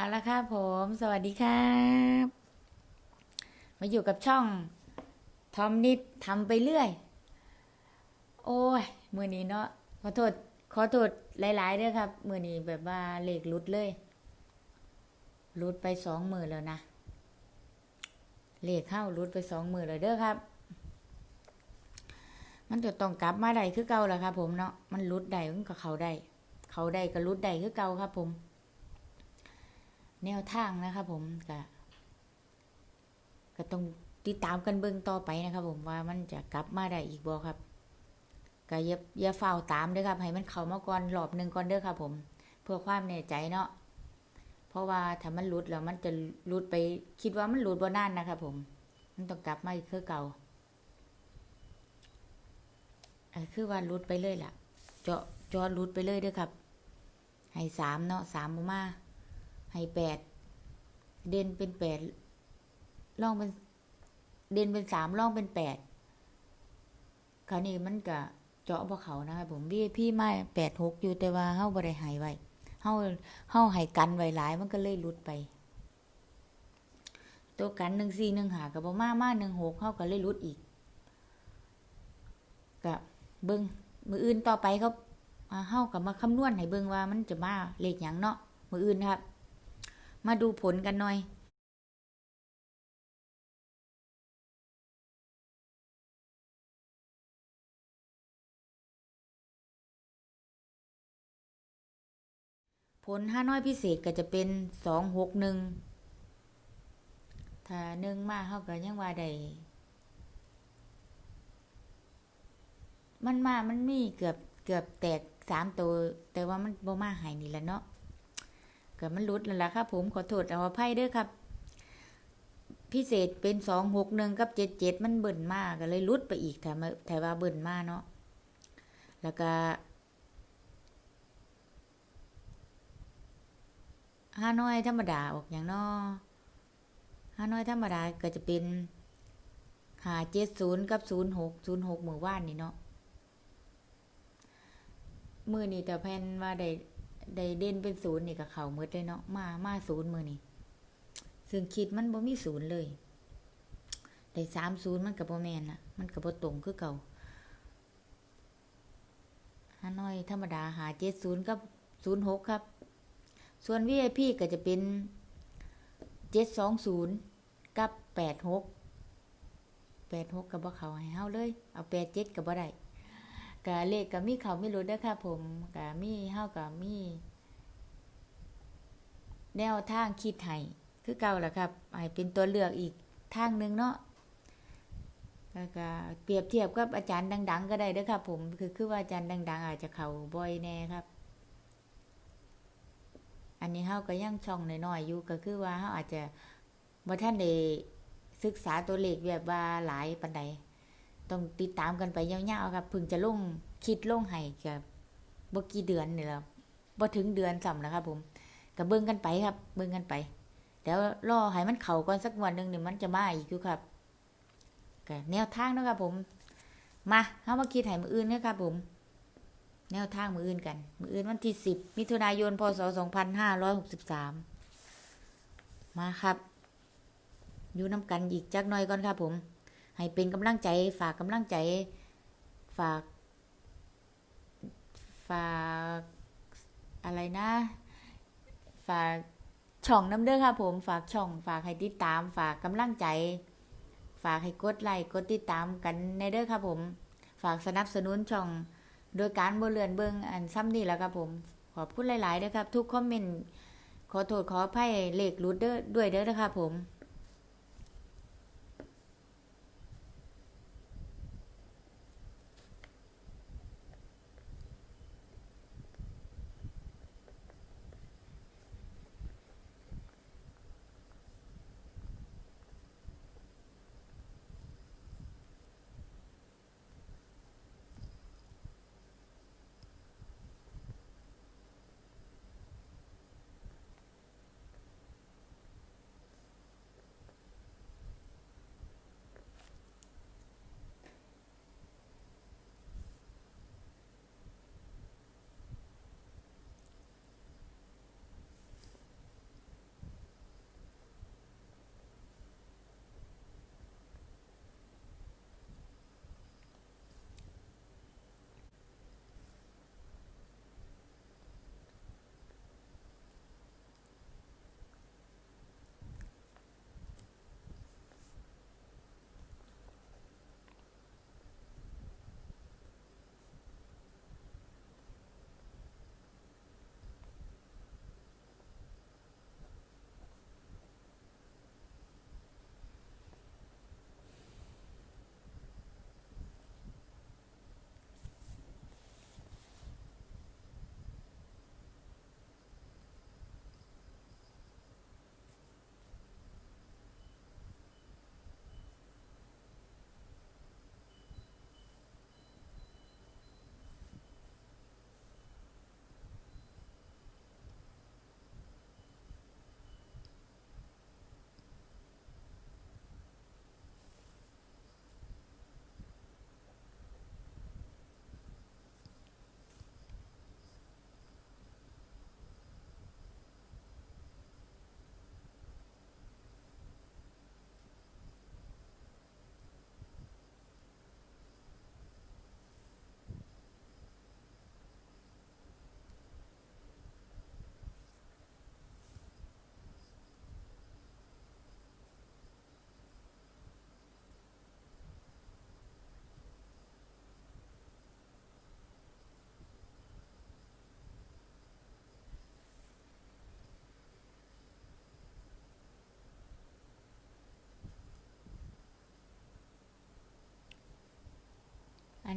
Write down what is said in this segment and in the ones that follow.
เอาละครับผม สวัสดีครับ มาอยู่กับช่องทอมนิดทำไปเรื่อย โอ้ย มือนี้เนาะขอโทษ ขอโทษหลายๆด้วยครับ มือนี้แบบว่าเลขหลุดเลยลุดไปสองมือแล้วนะ เลขเข้าลุดไปสองมือเลยเด้อครับ มันจะต้องกลับมาได้คือเก่าแหละครับผมเนาะ มันลุดได้มันก็เขาได้ เขาได้ก็ลุดได้คือเก่าครับผม แนวทางนะครับผมก็ก็ต้องติดตามกันเบิ่งต่อไปนะครับผมว่ามันจะกลับมาได้อีกบ่ครับก็อย่าอย่าเฝ้าตามเด้อครับ ให้มันเข้ามาก่อนรอบหนึ่งก่อนเด้อครับ ผม เพื่อความแน่ใจเนาะเพราะว่าถ้ามันหลุดแล้วมันจะหลุดไป คิดว่ามันหลุดบ่นานนะครับผม มันต้องกลับมาอีกคือเก่าเออคือว่าหลุดไปเลยล่ะ เจาะจอหลุดไปเลยเด้อครับ ให้สามเนาะสามบ่มา ให้แปดเด่นเป็นแปดล่องเป็นเด่นเป็นสามล่องเป็นแปดคราวนี้มันก็เจาะบ่เขานะครับผมพี่พี่ไม่แปดหกอยู่แต่ว่าเฮาบ่ได้หายไว้เฮาเฮาให้กันไว้หลายมันก็เลยหลุดไป ตัวกันหนึ่งสี่หนึ่งหากับบ่มามาหนึ่งหกเฮาก็เลยหลุดอีกก็เบิ่งมืออื่นต่อไปเขาเฮากับมาคำนวณให้เบิ่งว่ามันจะมาเลขหยังเนาะมืออื่นครับ มาดูผลกันหน่อยผลห้าน้อยพิเศษก็จะเป็นสองหกหนึ่งถ้าหนึ่งมากเขาก็ยังว่าได้มันมา มันมีเกือบเกือบแตกสามตัว แต่ว่ามันบ่มาหายนี่แหละเนาะ เกิดมันรุดแล้วล่ะครับผมขอโทษเอาอภัยด้วยครับ พิเศษเป็นสองหกหนึ่งกับเจ็ดเจ็ดมันเบิ่นมากก็เลยรุดไปอีกแต่มาแต่ว่าเบิ่นมากเนาะแล้วก็ห้าน้อยธรรมดาออกอย่างนอห้าน้อยธรรมดาก็จะเป็นหาเจ็ดศูนย์กับศูนย์หกศูนย์หกมือว่านนี่เนาะมือนี่แต่แพนว่าได้ ได้เด่นเป็นศูนย์นี่กับเขาเมดเลยเนาะมามาศูนย์มือนี่ซึ่งคิดมันบ่มีศูนย์เลยได้สามศูนย์มันกับบ่แมนละมันกับบ่ตรงคือเก่าฮานอยธรรมดาหาเจ็ดศูนย์กับศูนย์หกครับ ส่วน VIP ก็จะเป็นเจ็ดสองศูนย์กับแปดหกแปดหกกับบ่เขาให้เฮาเลย เอาแปดเจ็ดกับบ่ได้ กะเลขกับมีเขาไม่รู้ด้อค่ะผมกะมีเฮากับมี แนวทางคิดให้คือเก่าแหละครับให้เป็นตัวเลือกอีกทางหนึ่งเนาะแล้วก็เปรียบเทียบกับอาจารย์ดัง ๆ ก็ได้ด้อครับผมคือคือว่าอาจารย์ดัง ๆ อาจจะเข่าบ่อยแน่ครับ อันนี้เฮาก็ยังช่องน้อยๆอยู่ก็คือว่าเฮาอาจจะบ่ทันได้ศึกษาตัวเลขแบบว่าหลายปานใด ต้องติดตามกันไปยาวๆครับพิ่งจะลงคิดลงให้กับบ่กี่เดือนนี่แหละบ่ถึงเดือนซ้ำนะครับ ผมก็เบิ่งกันไปครับ เบิ่งกันไปเดี๋ยวรอให้มันเข้าก่อนสักวันหนึงนี่มันจะมาอีกอยู่ครับก็แนวทางเนาะครับ ผม มาเฮามาคิดให้มื้ออื่นเนาะครับ ผม แนวทางมื้ออื่นกัน มื้ออื่นวันที่10มิถุนายนพศ2563มาครับ อยู่นํกันอีกจักหน่อยก่อนครับผม ให้เป็นกำลังใจ ฝากกำลังใจ ฝาก ฝากอะไรนะ ฝากช่องน้ำเด้อครับผม ฝากช่อง ฝากให้ติดตาม ฝากกำลังใจ ฝากให้กดไลค์ กดติดตามกันในเด้อครับผม ฝากสนับสนุนช่อง โดยการบ่เลือนเบิงอันซ้ำนี่แหล้วครับผม ขอบคุณหลายๆเด้อครับ ทุกคอมเมนต์ ขอโทษขออภัยเลขรุดเด้อด้วยเด้อนะครับผม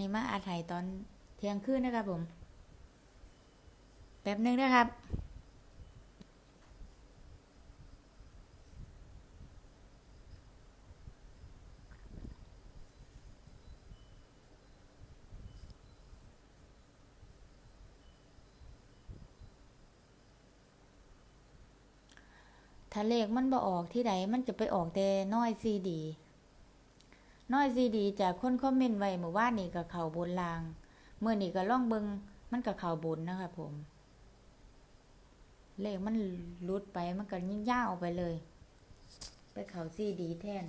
นี้มาอาถ่ายตอนเที่ยงคืนนะครับผม แป๊บหนึงนะครับถ้าเลขมันบ่ออกที่ใดมันจะไปออกแต่น้อยซีดี น้อยซีดีจากคนคอมเมนต์ไว้เมื่อวานนี่กับเข่าบนลาง เมื่อนี่ก็ล่องเบิงมันกับเข่าบนนะคะผม เลขมันลุดไปมันก็ยิ่งยาวไปเลย ไปเข่าซีดีแทน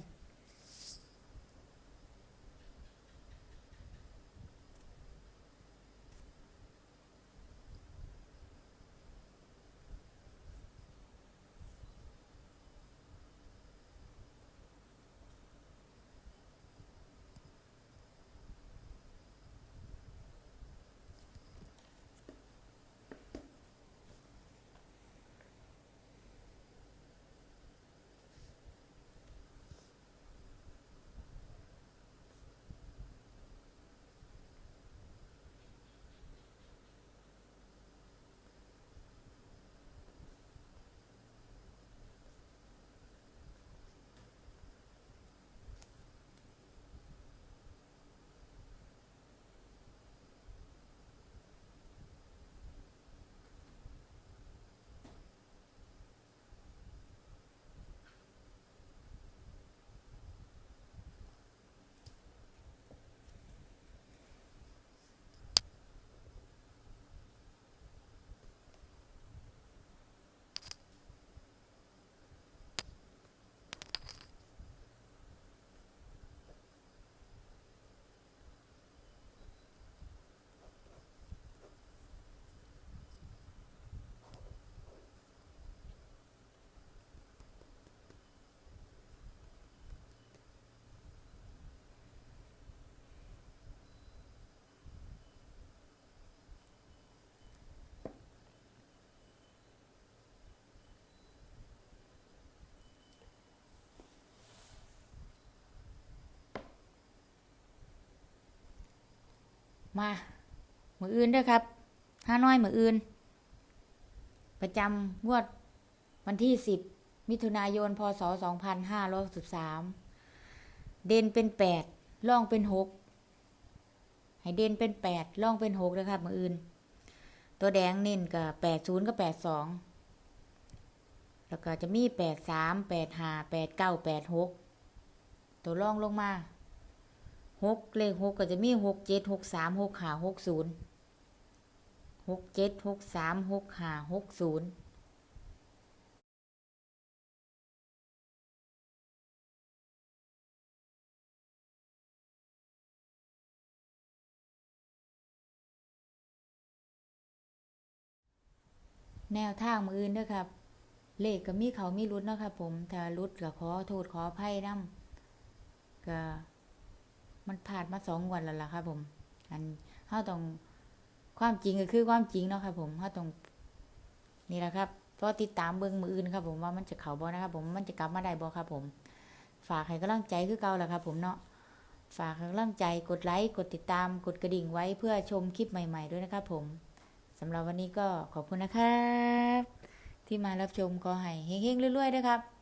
มา มืออื่นด้วยครับห้าน้อยมืออื่น ประจำงวดวันที่สิบมิถุนายน พศสองพันห้าร้อยสิบสามเด่นเป็นแปดล่องเป็นหกให้เด่นเป็นแปดล่องเป็นหกนะครับมืออื่น ตัวแดงเน้นกับแปดศูนย์กับแปดสองแล้วก็จะมีแปดสามแปดห้าแปดเก้าแปดหกตัวล่องลงมา หกเลขหกก็จะมีหกเจ็ดหกสามหกห้าหกศูนย์หกเจ็ดหกสามหกห้าหกศูนย์แนวทางมืออื่นด้วยครับ เลขก็มีเขามีรุดเนาะครับผม ถ้ารุดก็ขอโทษขออภัยนํก็ มันผ่านมาสองวันแล้วล่ะครับผม อันเฮาต้องความจริงก็คือความจริงเนาะครับผมเฮาต้องนี่แหละครับก็ติดตามเบิ่งมืออื่นครับผมว่ามันจะเข้าบ่นะครับผมมันจะกลับมาได้บ่ครับผม ฝากให้กำลังใจคือเก่าแหละครับผมเนาะฝากให้กำลังใจกดไลค์กดติดตามกดกระดิ่งไว้เพื่อชมคลิปใหม่ๆด้วยนะครับผมสำหรับวันนี้ก็ขอบคุณนะครับ ที่มารับชมขอให้เฮงๆเรื่อยๆด้วยครับ